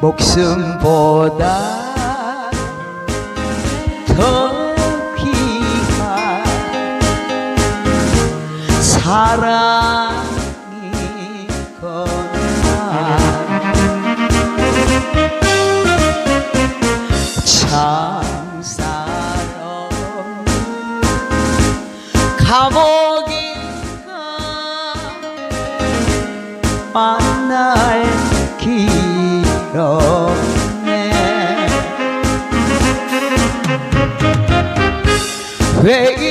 목숨보다 더 귀한 사랑이건만 창사로 감옥인가 만날 왜이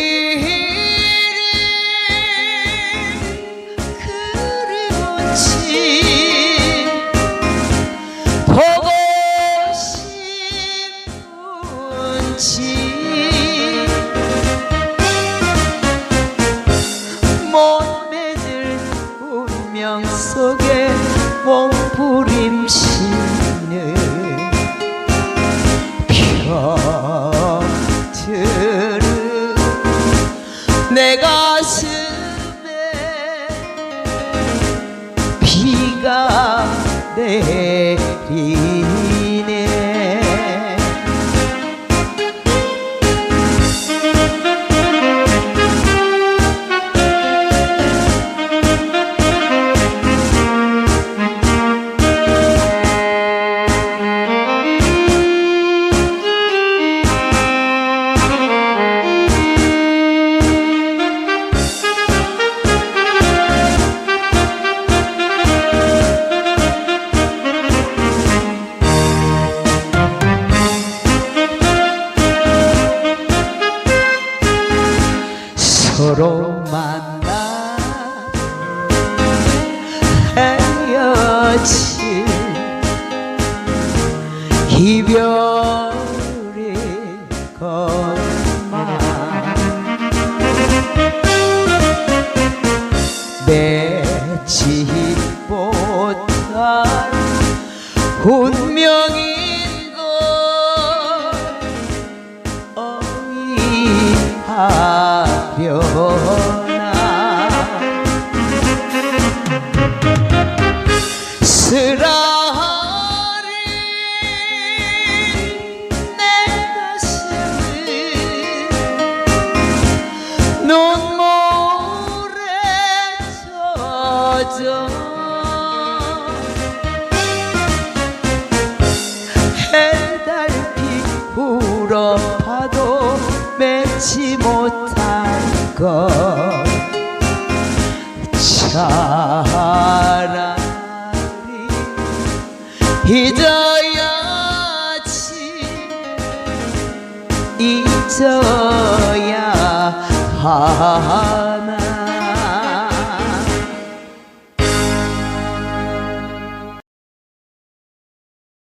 내 가슴에 비가 내리 서로 만나 헤어질 이별의 것만. 맺지 못할 운명인 어이하려나 쓰라린 내 가슴을 눈물에 젖어 해달피 울어봐도 맺지 못할 것 차라리 잊어야지. 잊어야 하나